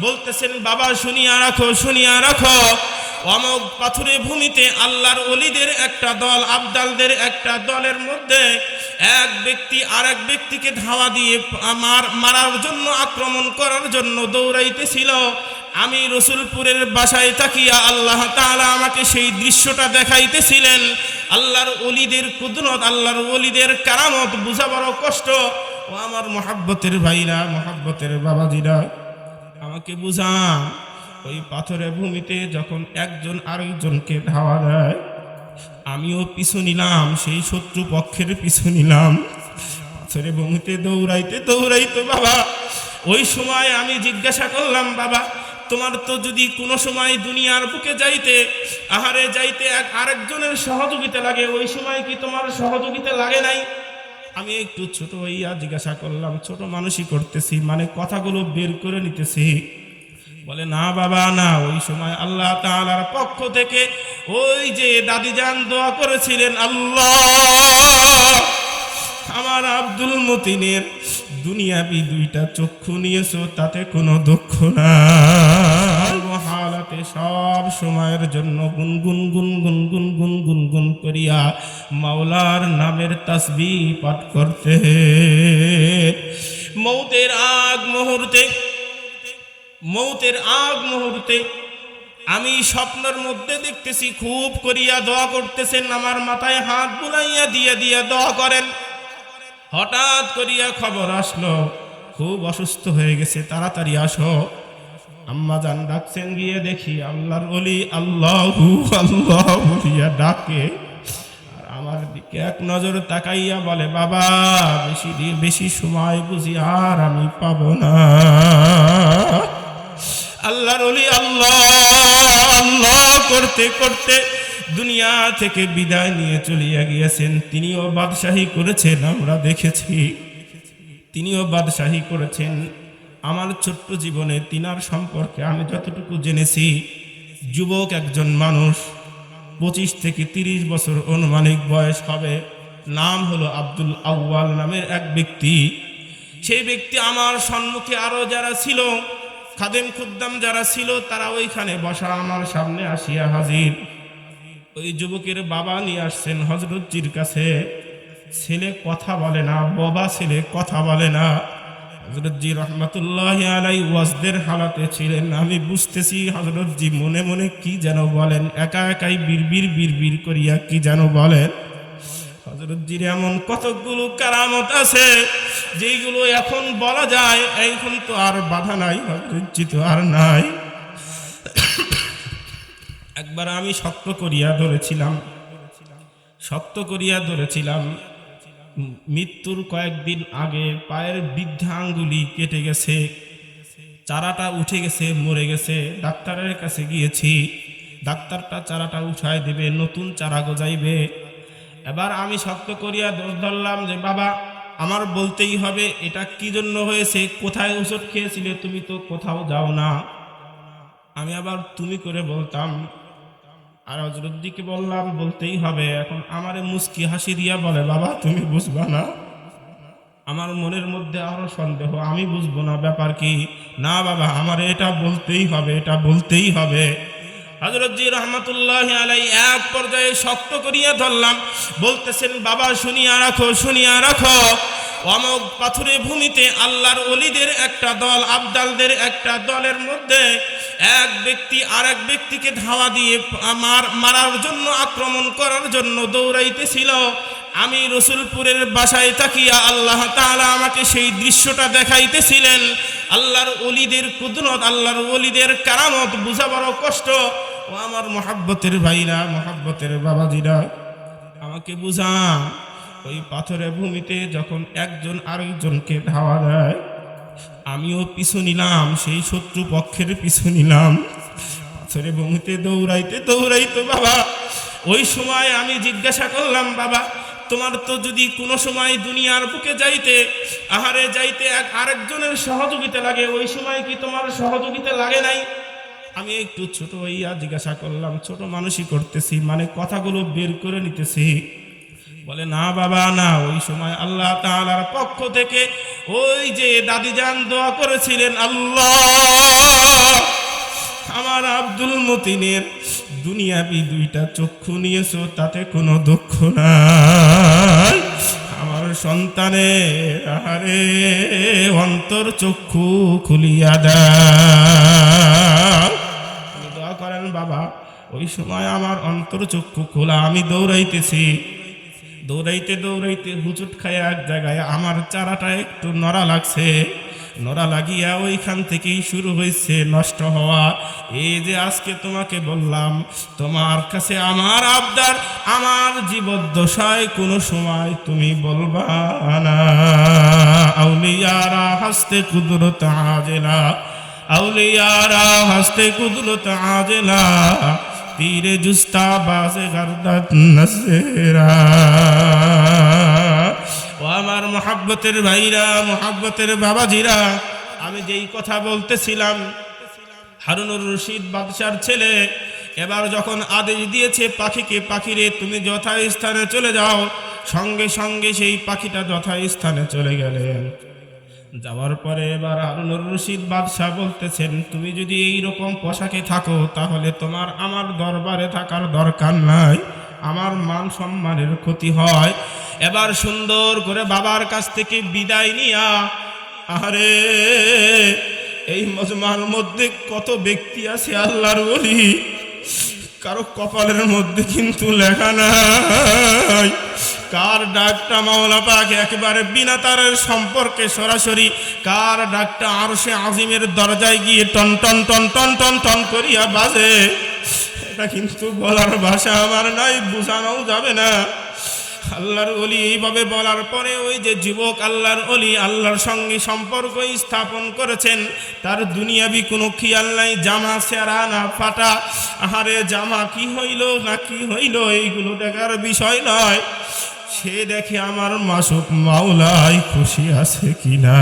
বলতেছেন, বাবা, শুনিয়া রাখো শুনিয়া রাখো। অমক পাথুরে ভূমিতে আল্লাহর অলিদের একটা দল, আবদালদের একটা দলের মধ্যে এক ব্যক্তি আর এক ব্যক্তিকে ধাওয়া দিয়ে আমার মারার জন্য, আক্রমণ করার জন্য দৌড়াইতেছিল। আমি রসুলপুরের বাসায় তাকিয়া আল্লাহ তাআলা আমাকে সেই দৃশ্যটা দেখাইতেছিলেন। আল্লাহর অলিদের কুদরত, আল্লাহর অলিদের কারামত বুঝা কষ্ট ও আমার মহাব্বতের ভাইরা, মহাব্বতের বাবাজিরা, আমাকে বুঝান, ওই পাথরের ভূমিতে যখন একজন আরেকজনকে ধাওয়া দেয়, আমিও পিছু নিলাম, সেই শত্রু পক্ষের পিছু নিলাম। পাথরের ভূমিতে দৌড়াইতে দৌড়াইতে বাবা। ওই সময় আমি জিজ্ঞাসা করলাম, বাবা, তোমার তো যদি কোনো সময় দুনিয়ার বুকে যাইতে, আহারে যাইতে এক আরেকজনের সহযোগিতা লাগে, ওই সময় কি তোমার সহযোগিতা লাগে নাই? আমি একটু ছোট হইয়া জিজ্ঞাসা করলাম, ছোট মানুষই করতেছি মানে কথাগুলো বের করে নিতেছি? বলে, না বাবা, না। ওই সময় আল্লাহ তাআলার পক্ষ থেকে ওই যে দাদিজান দোয়া করেছিলেন, আল্লাহ, আমার আব্দুল মতিনের দুনিয়াবি দুইটা চক্ষু নিয়েছো, তাতে কোনো দুঃখ না হালাতে সব সময়ের জন্য গুনগুন গুনগুন গুনগুন গুনগুন করিয়া মাওলার নামের তাসবি পাঠ করতে মৌতের আগ মুহূর্তে, মৌতের আগ মুহূর্তে আমি স্বপ্নের মধ্যে দেখতেছি, খুব করিয়া দোয়া করতেছেন, আমার মাথায় হাত বুলাইয়া দিয়ে দিয়ে দোয়া করেন। হঠাৎ করিয়া খবর আসলো, খুব অসুস্থ হয়ে গেছে, তাড়াতাড়ি আসো। আম্মা জান ডাকছেন গিয়ে দেখি আল্লাহর অলি আল্লাহু আল্লাহ বলিয়া ডাকে। আর আমার দিকে এক নজর তাকাইয়া বলে, বাবা, বেশি দিন, বেশি সময় বুঝি আর আমি পাবো না। আল্লাহর অলি আল্লাহ আল্লাহ করতে করতে দুনিয়া থেকে বিদায় নিয়ে চলিয়া গিয়েছেন। তিনিও বাদশাহী করেছেন, আমরা দেখেছি। তিনিও বাদশাহী করেছেন। আমার ছোট্ট জীবনে তিনার সম্পর্কে আমি যতটুকু জেনেছি, যুবক একজন মানুষ, পঁচিশ থেকে তিরিশ বছর অনুমানিক বয়স হবে, নাম হলো আব্দুল আউয়াল নামের এক ব্যক্তি। সেই ব্যক্তি আমার সম্মুখে আরও যারা ছিল, খাদেম খুদ্দাম যারা ছিল, তারা ওইখানে বসা আমার সামনে আসিয়া হাজির। ওই যুবকের বাবা নিয়ে আসছেন হজরতজির কাছে। ছেলে কথা বলে না, বাবা ছেলে কথা বলে না। হজরতজি রহমতুল্লাহ আলাই ওয়াজদের হালাতে ছিলেন। আমি বুঝতেছি হজরতজি মনে মনে কি যেন বলেন, একা একাই বিড়বির বিড়বির করিয়া কি যেন বলেন। হজরতজির এমন কতকগুলো কারামত আছে, যেইগুলো এখন বলা যায়, এখন তো আর বাধা নাই হজরতজি তো আর নাই। একবার আমি শক্ত করিয়া ধরেছিলাম শক্ত করিয়া ধরেছিলাম। মৃত্যুর কয়েকদিন আগে পায়ের বৃদ্ধাঙ্গুলি কেটে গেছে, চারাটা উঠে গেছে, মরে গেছে। ডাক্তারের কাছে গিয়েছি। ডাক্তারটা চারাটা উঠায় দেবে, নতুন চারা গজাইবে। এবার আমি শক্ত করিয়া দোষ ধরলাম যে, বাবা, আমার বলতেই হবে, এটা কি জন্য হয়েছে? কোথায় ওষুধ খেয়েছিলে? তুমি তো কোথাও যাও না। আমি আবার তুমি করে বলতাম আর হজরতজিকে বললাম, বলতেই হবে, এখন আমারে মুস্কি হাসি দিয়া বলে, বাবা, তুমি বুঝবা না? আমার মনের মধ্যে আরও সন্দেহ, আমি বুঝব না, ব্যাপার কি? না বাবা, আমার এটা বলতেই হবে, এটা বলতেই হবে। হজরতজি রহমতুল্লাহ আলাই এক পর্যায়ে শক্ত করিয়া ধরলাম, বলতেছেন, বাবা, শুনিয়া রাখো শুনিয়া রাখো। অমক পাথুরে ভূমিতে আল্লাহর অলিদের একটা দল, আবদালদের একটা দলের মধ্যে এক ব্যক্তি আর এক ব্যক্তিকে ধাওয়া দিয়ে মারার জন্য আক্রমণ করার জন্য দৌড়াইতেছিল। আমি রসুলপুরের বাসায় তাকিয়া আল্লাহ তাআলা আমাকে সেই দৃশ্যটা দেখাইতেছিলেন। আল্লাহর অলিদের কুদরত, আল্লাহর অলিদের কারামত বুঝা বড় কষ্ট। ও আমার মহাব্বতের ভাইরা, মহাব্বতের বাবাজিরা, আমাকে বুঝান। ওই পাথরের ভূমিতে যখন একজন আরেকজনকে ধাওয়া দেয় আমিও পিছু নিলাম, সেই শত্রু পক্ষের পিছু নিলাম। পাথরের ভূমিতে দৌড়াইতে দৌড়াইতে বাবা। ওই সময় আমি জিজ্ঞাসা করলাম, বাবা, তোমার তো যদি কোনো সময় দুনিয়ার বুকে যাইতে, আহারে যাইতে এক আরেকজনের সহযোগিতা লাগে, ওই সময় কি তোমার সহযোগিতা লাগে নাই? আমি একটু ছোট হইয়া জিজ্ঞাসা করলাম, ছোট মানুষই করতেছি মানে কথাগুলো বের করে নিতেছি। বলে, না বাবা, না। ওই সময় আল্লাহ তাআলার পক্ষ থেকে ওই যে দাদিজান দোয়া করেছিলেন, আল্লাহ, আমার আব্দুল মতিনের দুনিয়াবি দুইটা চক্ষু নিয়েছো, তাতে কোনো দুঃখ নাই। আমার সন্তানের আরে অন্তর চক্ষু খুলিয়া দাও। দোয়া করেন, বাবা, ওই সময় আমার অন্তর চক্ষু খোলা, আমি দৌড়াইতেছি। দৌড়াইতে দৌড়াইতে হুচুট খায় এক জায়গায় আমার চারাটা একটু নড়া লাগছে। নড়া লাগিয়া ওইখান থেকেই শুরু হয়েছে নষ্ট হওয়া। এই যে আজকে তোমাকে বললাম, তোমার কাছে আমার আবদার, আমার জীবদ্দশায় কোনো সময় তুমি বলবা না। আউলিয়ারা হাসতে কুদরত আজেলা, আউলিয়ারা হাসতে কুদরত আজেলা। তীরে জুস্তা বাসে গারদাত নসেরা। ও আমার মোহাব্বতের ভাইরা, মোহাব্বতের বাবাজিরা, আমি যেই কথা বলতেছিলাম, হারুনুর রশিদ বাদশার ছেলে, এবার যখন আদেশ দিয়েছে পাখিকে, পাখিরে তুমি যথাস্থানে চলে যাও, সঙ্গে সঙ্গে সেই পাখিটা যথাস্থানে চলে গেলেন। যাওয়ার পরে এবার হারুনুর রশিদ বাদশাহ বলতেছেন, তুমি যদি এই রকম পোশাকে থাকো, তাহলে তোমার আমার দরবারে থাকার দরকার নাই। আমার মান সম্মানের ক্ষতি হয়। এবার সুন্দর করে বাবার কাছ থেকে বিদায় নিয়া আরে এই মজমার মধ্যে কত ব্যক্তি আছে আল্লাহর বলি কারও কপালের মধ্যে কিন্তু লেখা নাই। কার ডাকটা মাওলা পাক একেবারে বিনা তারের সম্পর্কে সরাসরি? কার ডাকটা আর সে আজিমের দরজায় গিয়ে টন টন টন টন টন টন করিয়া বাজে? এটা কিন্তু বলার ভাষা আমার নাই বোঝানোও যাবে না। আল্লাহর অলি এইভাবে বলার পরে ওই যে যুবক আল্লাহর অলি আল্লাহর সঙ্গে সম্পর্ক স্থাপন করেছেন, তার দুনিয়াবি কোনো খেয়াল নাই, জামা সেরা না ফাটা। আহারে জামা কি হইল না কি হইল, এইগুলো দেখার বিষয় নয়। সে দেখে আমার মাসুক মাওলাই খুশি আছে কিনা?